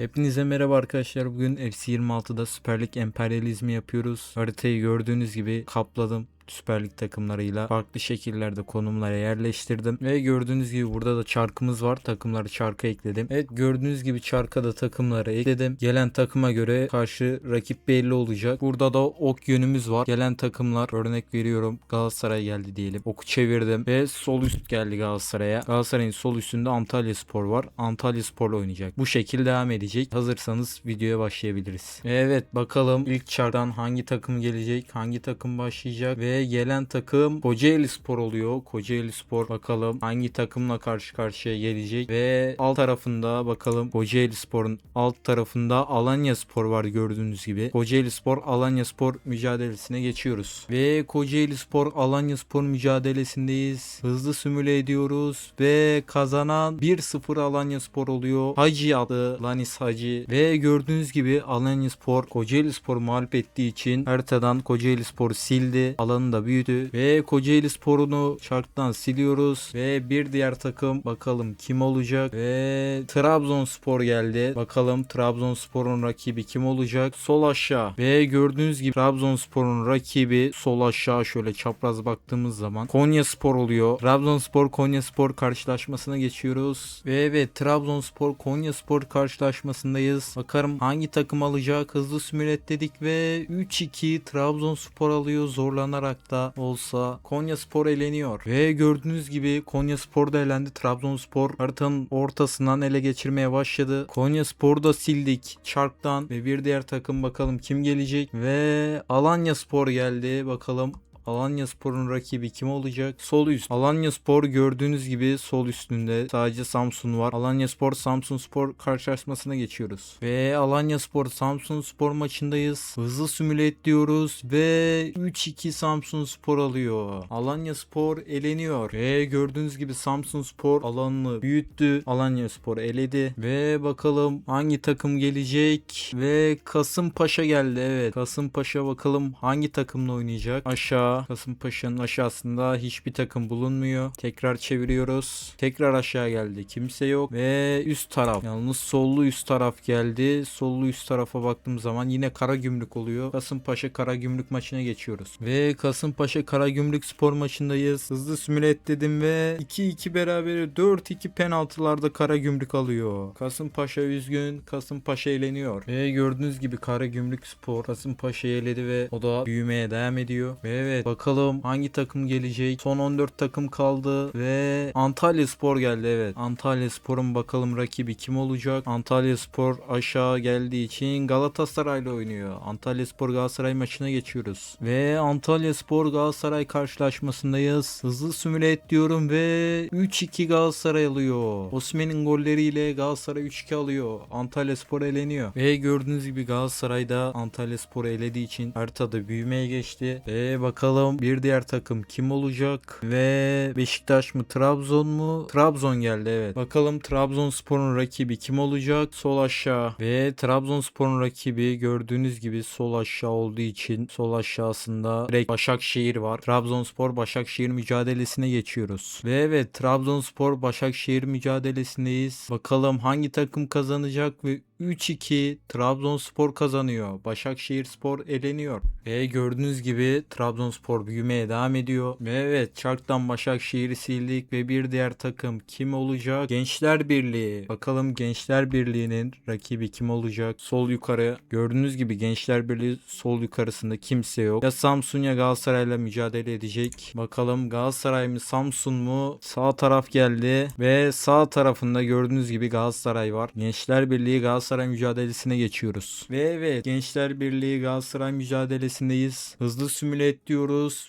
Hepinize merhaba arkadaşlar. Bugün FC 26'da Süper Lig emperyalizmi yapıyoruz. Haritayı gördüğünüz gibi kapladım. Süper Lig takımlarıyla farklı şekillerde konumlara yerleştirdim. Ve gördüğünüz gibi burada da çarkımız var. Takımları çarka ekledim. Evet gördüğünüz gibi çarka da takımları ekledim. Gelen takıma göre karşı rakip belli olacak. Burada da ok yönümüz var. Gelen takımlar örnek veriyorum Galatasaray geldi diyelim. Oku çevirdim ve sol üst geldi Galatasaray'a. Galatasaray'ın sol üstünde Antalya Spor var. Antalya Spor'la oynayacak. Bu şekilde devam edecek. Hazırsanız videoya başlayabiliriz. Evet bakalım ilk çarktan hangi takım gelecek, hangi takım başlayacak ve gelen takım Kocaeli Spor oluyor. Kocaeli Spor bakalım hangi takımla karşı karşıya gelecek ve alt tarafında bakalım Kocaeli Spor'un alt tarafında Alanya Spor var gördüğünüz gibi. Kocaeli Spor Alanya Spor mücadelesine geçiyoruz. Ve Kocaeli Spor Alanya Spor mücadelesindeyiz. Hızlı simüle ediyoruz ve kazanan 1-0 Alanya Spor oluyor. Hacı adı Lanis Hacı ve gördüğünüz gibi Alanya Spor Kocaeli Spor mağlup ettiği için haritadan Kocaeli Spor sildi. Alanı da büyüdü ve Kocaeli Spor'unu çarktan siliyoruz ve bir diğer takım bakalım kim olacak ve Trabzonspor geldi. Bakalım Trabzonspor'un rakibi kim olacak? Sol aşağı ve gördüğünüz gibi Trabzonspor'un rakibi sol aşağı şöyle çapraz baktığımız zaman Konya Spor oluyor. Trabzonspor Konya Spor karşılaşmasına geçiyoruz. Ve evet Trabzonspor Konya Spor karşılaşmasındayız. Bakalım hangi takım alacak? Hızlı simület dedik ve 3-2 Trabzonspor alıyor zorlanarak da olsa Konya Spor eleniyor. Ve gördüğünüz gibi Konya Spor da elendi. Trabzonspor haritanın ortasından ele geçirmeye başladı. Konya Spor'u da sildik çarktan ve bir diğer takım bakalım kim gelecek ve Alanya Spor geldi. Bakalım Alanya Spor'un rakibi kim olacak? Sol üst. Alanya Spor gördüğünüz gibi sol üstünde sadece Samsun var. Alanya Spor Samsun Spor karşılaşmasına geçiyoruz. Ve Alanya Spor Samsun Spor maçındayız. Hızlı simüle diyoruz ve 3-2 Samsun Spor alıyor. Alanya Spor eleniyor. Ve gördüğünüz gibi Samsun Spor alanını büyüttü. Alanya Spor eledi. Ve bakalım hangi takım gelecek? Ve Kasımpaşa geldi. Evet. Kasımpaşa bakalım hangi takımla oynayacak? Aşağı. Kasımpaşa'nın aşağısında hiçbir takım bulunmuyor. Tekrar çeviriyoruz. Tekrar aşağı geldi. Kimse yok. Ve üst taraf. Yalnız sollu üst taraf geldi. Sollu üst tarafa baktığım zaman yine Karagümrük oluyor. Kasımpaşa Karagümrük maçına geçiyoruz. Ve Kasımpaşa Karagümrük spor maçındayız. Hızlı simüle dedim ve 2-2 berabere 4-2 penaltılarda Karagümrük alıyor. Kasımpaşa üzgün. Kasımpaşa eğleniyor. Ve gördüğünüz gibi Karagümrük spor Kasımpaşa'yı eledi ve o da büyümeye devam ediyor. Ve evet bakalım hangi takım gelecek. Son 14 takım kaldı ve Antalya Spor geldi evet. Antalya Spor'un bakalım rakibi kim olacak? Antalya Spor aşağı geldiği için Galatasaray'la oynuyor. Antalya Spor Galatasaray maçına geçiyoruz. Ve Antalya Spor Galatasaray karşılaşmasındayız. Hızlı simüle et diyorum ve 3-2 Galatasaray alıyor. Osman'ın golleriyle Galatasaray 3-2 alıyor. Antalya Spor eleniyor. Ve gördüğünüz gibi Galatasaray'da Antalya Spor'u elediği için haritada büyümeye geçti. Ve bakalım bir diğer takım kim olacak? Ve Beşiktaş mı Trabzon mu? Trabzon geldi evet. Bakalım Trabzonspor'un rakibi kim olacak? Sol aşağı. Ve Trabzonspor'un rakibi gördüğünüz gibi sol aşağı olduğu için sol aşağısında direkt Başakşehir var. Trabzonspor Başakşehir mücadelesine geçiyoruz. Ve evet Trabzonspor Başakşehir mücadelesindeyiz. Bakalım hangi takım kazanacak ve 3-2 Trabzonspor kazanıyor. Başakşehir Spor eleniyor. Ve gördüğünüz gibi Trabzonspor büyümeye devam ediyor. Ve evet çarktan Başakşehir'i sildik ve bir diğer takım kim olacak? Gençler Birliği. Bakalım Gençler Birliği'nin rakibi kim olacak? Sol yukarı. Gördüğünüz gibi Gençler Birliği sol yukarısında kimse yok. Ya Samsun ya Galatasaray'la mücadele edecek. Bakalım Galatasaray mı Samsun mu? Sağ taraf geldi ve sağ tarafında gördüğünüz gibi Galatasaray var. Gençler Birliği Galatasaray mücadelesine geçiyoruz. Ve evet Gençler Birliği Galatasaray mücadelesindeyiz. Hızlı simüle et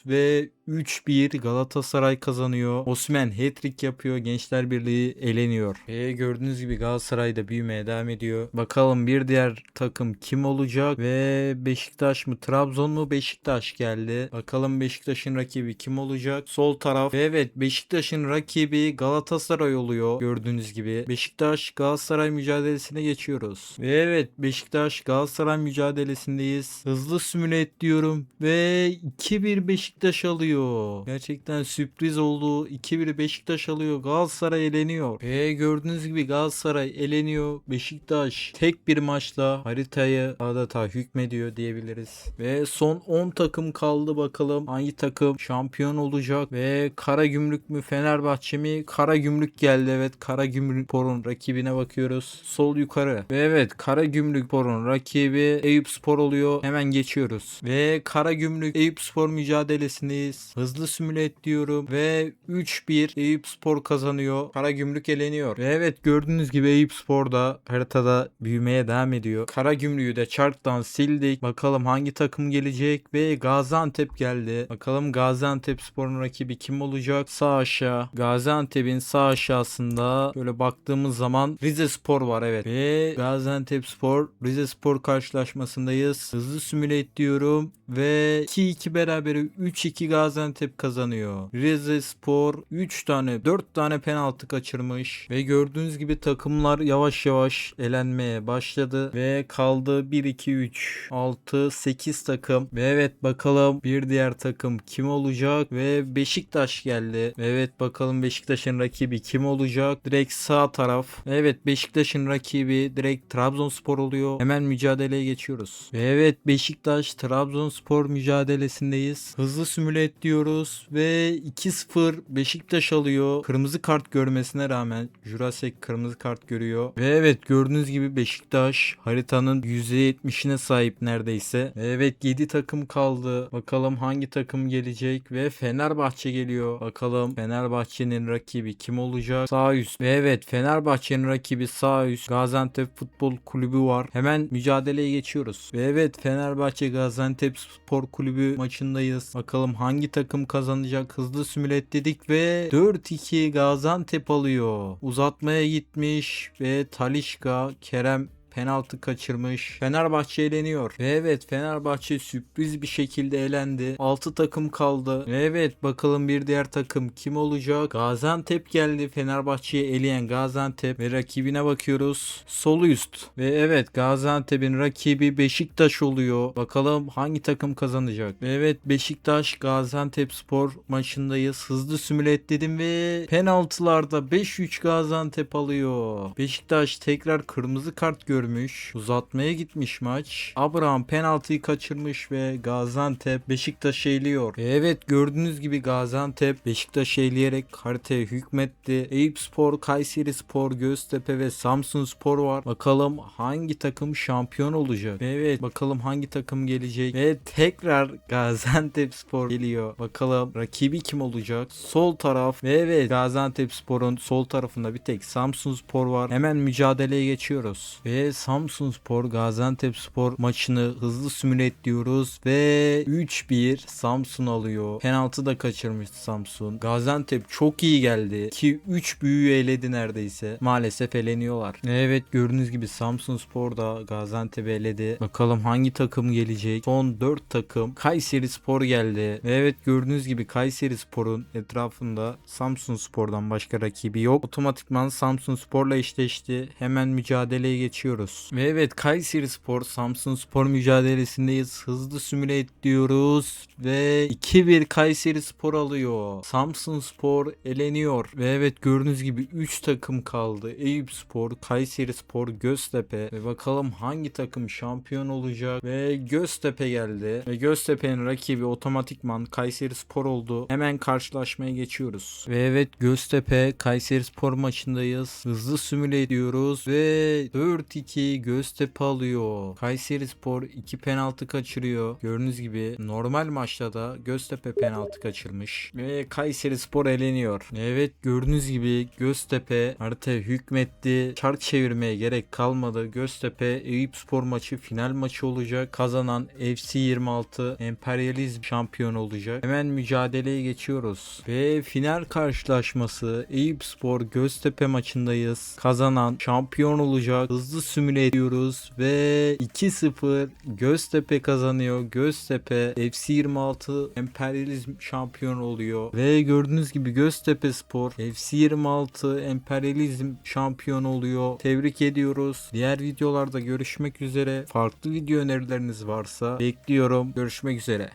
ve 3-1 Galatasaray kazanıyor. Osman hat-trick yapıyor. Gençler Birliği eleniyor. Ve gördüğünüz gibi Galatasaray da büyümeye devam ediyor. Bakalım bir diğer takım kim olacak? Ve Beşiktaş mı? Trabzon mu? Beşiktaş geldi. Bakalım Beşiktaş'ın rakibi kim olacak? Sol taraf. Ve evet Beşiktaş'ın rakibi Galatasaray oluyor. Gördüğünüz gibi. Beşiktaş Galatasaray mücadelesine geçiyoruz. Ve evet Beşiktaş Galatasaray mücadelesindeyiz. Hızlı simüle diyorum. Ve 2-1 Beşiktaş alıyor. Alıyor. Gerçekten sürpriz oldu. 2-1 Beşiktaş alıyor. Galatasaray eleniyor. Ve gördüğünüz gibi Galatasaray eleniyor. Beşiktaş tek bir maçla haritayı adeta hükmediyor diyebiliriz. Ve son 10 takım kaldı bakalım. Hangi takım şampiyon olacak ve Kara Gümrük mü Fenerbahçe mi? Kara Gümrük geldi evet. Kara Gümrük Spor'un rakibine bakıyoruz. Sol yukarı. Ve evet Kara Gümrük Spor'un rakibi Eyüp Spor oluyor. Hemen geçiyoruz. Ve Kara Gümrük Eyüp Spor mücadelesindeyiz. Hızlı simüle et diyorum ve 3-1 Eyüp Spor kazanıyor. Kara Gümrük eleniyor. Ve evet gördüğünüz gibi Eyüp Spor da haritada büyümeye devam ediyor. Kara Gümrük'ü de charttan sildik. Bakalım hangi takım gelecek ve Gaziantep geldi. Bakalım Gaziantep Spor'un rakibi kim olacak? Sağ aşağı. Gaziantep'in sağ aşağısında böyle baktığımız zaman Rize Spor var evet. Ve Gaziantep Spor Rize Spor karşılaşmasındayız. Hızlı simüle diyorum ve 2-2 berabere 3-2 Gaziantep kazanıyor. Rize Spor 3 tane 4 tane penaltı kaçırmış ve gördüğünüz gibi takımlar yavaş yavaş elenmeye başladı ve kaldı 1 2 3 6 8 takım ve evet bakalım bir diğer takım kim olacak ve Beşiktaş geldi. Ve evet bakalım Beşiktaş'ın rakibi kim olacak? Direkt sağ taraf. Ve evet Beşiktaş'ın rakibi direkt Trabzonspor oluyor. Hemen mücadeleye geçiyoruz. Ve evet Beşiktaş Trabzonspor mücadelesindeyiz. Hızlı simüle diyoruz ve 2-0 Beşiktaş alıyor. Kırmızı kart görmesine rağmen Jurasek kırmızı kart görüyor. Ve evet gördüğünüz gibi Beşiktaş haritanın %70'ine sahip neredeyse. Ve evet 7 takım kaldı. Bakalım hangi takım gelecek ve Fenerbahçe geliyor. Bakalım Fenerbahçe'nin rakibi kim olacak? Sağ üst. Ve evet Fenerbahçe'nin rakibi sağ üst. Gaziantep Futbol Kulübü var. Hemen mücadeleye geçiyoruz. Ve evet Fenerbahçe Gaziantep Spor Kulübü maçındayız. Bakalım hangi takım kazanacak? Hızlı simület dedik ve 4-2 Gaziantep alıyor. Uzatmaya gitmiş ve Talişka Kerem penaltı kaçırmış. Fenerbahçe eleniyor. Ve evet Fenerbahçe sürpriz bir şekilde elendi. 6 takım kaldı. Ve evet bakalım bir diğer takım kim olacak? Gaziantep geldi. Fenerbahçe'yi eleyen Gaziantep ve rakibine bakıyoruz. Sol üst. Ve evet Gaziantep'in rakibi Beşiktaş oluyor. Bakalım hangi takım kazanacak? Ve evet Beşiktaş Gaziantep Spor maçındayız. Hızlı simüle dedim ve penaltılarda 5-3 Gaziantep alıyor. Beşiktaş tekrar kırmızı kart görmüş. Uzatmaya gitmiş maç. Abraham penaltıyı kaçırmış ve Gaziantep Beşiktaş eğiliyor. Ve evet gördüğünüz gibi Gaziantep Beşiktaş eğleyerek haritaya hükmetti. Eyüp Spor, Kayseri Spor, Göztepe ve Samsun Spor var. Bakalım hangi takım şampiyon olacak? Ve evet bakalım hangi takım gelecek? Ve tekrar Gaziantep Spor geliyor. Bakalım rakibi kim olacak? Sol taraf ve evet Gaziantep Spor'un sol tarafında bir tek Samsun Spor var. Hemen mücadeleye geçiyoruz. Ve Samsun Spor Gaziantep Spor maçını hızlı simüle et diyoruz ve 3-1 Samsun alıyor. Penaltı da kaçırmış Samsun. Gaziantep çok iyi geldi ki 3 büyüğü eledi neredeyse. Maalesef eleniyorlar. Evet gördüğünüz gibi Samsun Spor da Gaziantep'i eledi. Bakalım hangi takım gelecek? Son 4 takım. Kayseri Spor geldi. Ve evet gördüğünüz gibi Kayseri Spor'un etrafında Samsun Spor'dan başka rakibi yok. Otomatikman Samsun Spor'la eşleşti. Hemen mücadeleye geçiyoruz. Ve evet Kayseri Spor Samsun Spor mücadelesindeyiz. Hızlı simüle diyoruz ve 2-1 Kayseri Spor alıyor. Samsun Spor eleniyor. Ve evet gördüğünüz gibi 3 takım kaldı. Eyüp Spor, Kayseri Spor, Göztepe ve bakalım hangi takım şampiyon olacak ve Göztepe geldi. Ve Göztepe'nin rakibi otomatikman Kayseri Spor oldu. Hemen karşılaşmaya geçiyoruz. Ve evet Göztepe Kayseri Spor maçındayız. Hızlı simüle ediyoruz ve 4-2 Göztepe alıyor. Kayseri Spor 2 penaltı kaçırıyor. Gördüğünüz gibi normal maçta da Göztepe penaltı kaçırmış. Ve Kayseri Spor eleniyor. Evet gördüğünüz gibi Göztepe haritaya hükmetti. Çark çevirmeye gerek kalmadı. Göztepe Eyüp Spor maçı final maçı olacak. Kazanan FC 26 Emperyalizm şampiyon olacak. Hemen mücadeleye geçiyoruz. Ve final karşılaşması Eyüp Spor Göztepe maçındayız. Kazanan şampiyon olacak. Hızlı simüle ediyoruz ve 2-0 Göztepe kazanıyor. Göztepe FC 26 Emperyalizm şampiyon oluyor. Ve gördüğünüz gibi Göztepe Spor FC 26 Emperyalizm şampiyon oluyor. Tebrik ediyoruz. Diğer videolarda görüşmek üzere. Farklı video önerileriniz varsa bekliyorum. Görüşmek üzere.